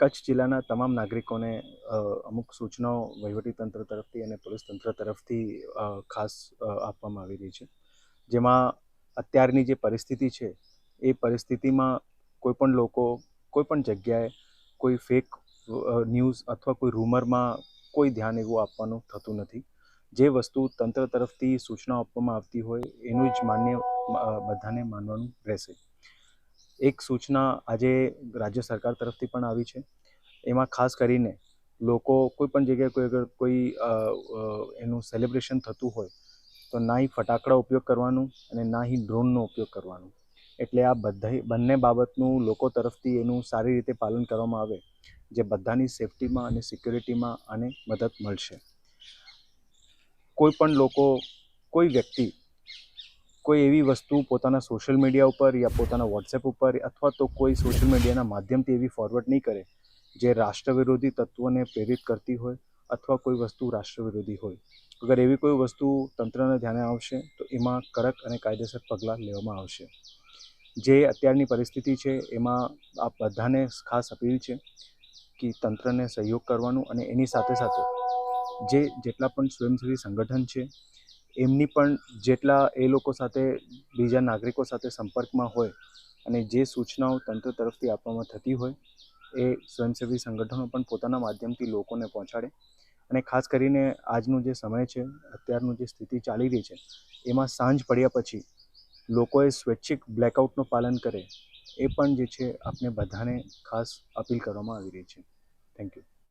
કચ્છ જિલ્લાના તમામ નાગરિકોને અમુક સૂચનાઓ વહીવટીતંત્ર તરફથી અને પોલીસ તંત્ર તરફથી ખાસ આપવામાં આવી રહી છે. જેમાં અત્યારની જે પરિસ્થિતિ છે, એ પરિસ્થિતિમાં કોઈપણ લોકો, કોઈ પણ જગ્યાએ કોઈ ફેક ન્યૂઝ અથવા કોઈ રૂમરમાં કોઈ ધ્યાન એવું આપવાનું થતું નથી. જે વસ્તુ તંત્ર તરફથી સૂચનાઓ આપવામાં આવતી હોય, એનું જ માન્ય બધાને માનવાનું રહેશે. એક સૂચના આજે રાજ્ય સરકાર તરફથી પણ આવી છે. એમાં ખાસ કરીને લોકો કોઈ પણ જગ્યાએ કોઈ અગર કોઈ એનું સેલિબ્રેશન થતું હોય, તો ના હી ફટાકડા ઉપયોગ કરવાનું અને ના હી ડ્રોનનો ઉપયોગ કરવાનું. એટલે આ બધા બંને બાબતનું લોકો તરફથી એનું સારી રીતે પાલન કરવામાં આવે, જે બધાની સેફટીમાં અને સિક્યોરિટીમાં આને મદદ મળશે. કોઈ પણ લોકો, કોઈ વ્યક્તિ કોઈ એવી વસ્તુ પોતાના સોશિયલ મીડિયા ઉપર યા પોતાના વોટ્સએપ ઉપર અથવા તો કોઈ સોશિયલ મીડિયાના માધ્યમથી એવી ફોરવર્ડ નહીં કરે, જે રાષ્ટ્ર વિરોધી તત્વોને પ્રેરિત કરતી હોય અથવા કોઈ વસ્તુ રાષ્ટ્ર વિરોધી હોય. અગર એવી કોઈ વસ્તુ તંત્રને ધ્યાને આવશે, તો એમાં કડક અને કાયદેસર પગલાં લેવામાં આવશે. જે અત્યારની પરિસ્થિતિ છે, એમાં આ બધાને ખાસ અપીલ છે કે તંત્રને સહયોગ કરવાનું અને એની સાથે સાથે જે જેટલા પણ સ્વયંસેવી સંગઠન છે એમની પણ જેટલા એ લોકો સાથે, બીજા નાગરિકો સાથે સંપર્કમાં હોય અને જે સૂચનાઓ તંત્ર તરફથી આપવામાં થતી હોય, એ સ્વયંસેવી સંગઠનો પણ પોતાના માધ્યમથી લોકોને પહોંચાડે. અને ખાસ કરીને આજનો જે સમય છે, અત્યારનું જે સ્થિતિ ચાલી રહી છે, એમાં સાંજ પડ્યા પછી લોકોએ સ્વૈચ્છિક બ્લેકઆઉટનું પાલન કરે, એ પણ જે છે આપણે બધાને ખાસ અપીલ કરવામાં આવી રહી છે. Thank you.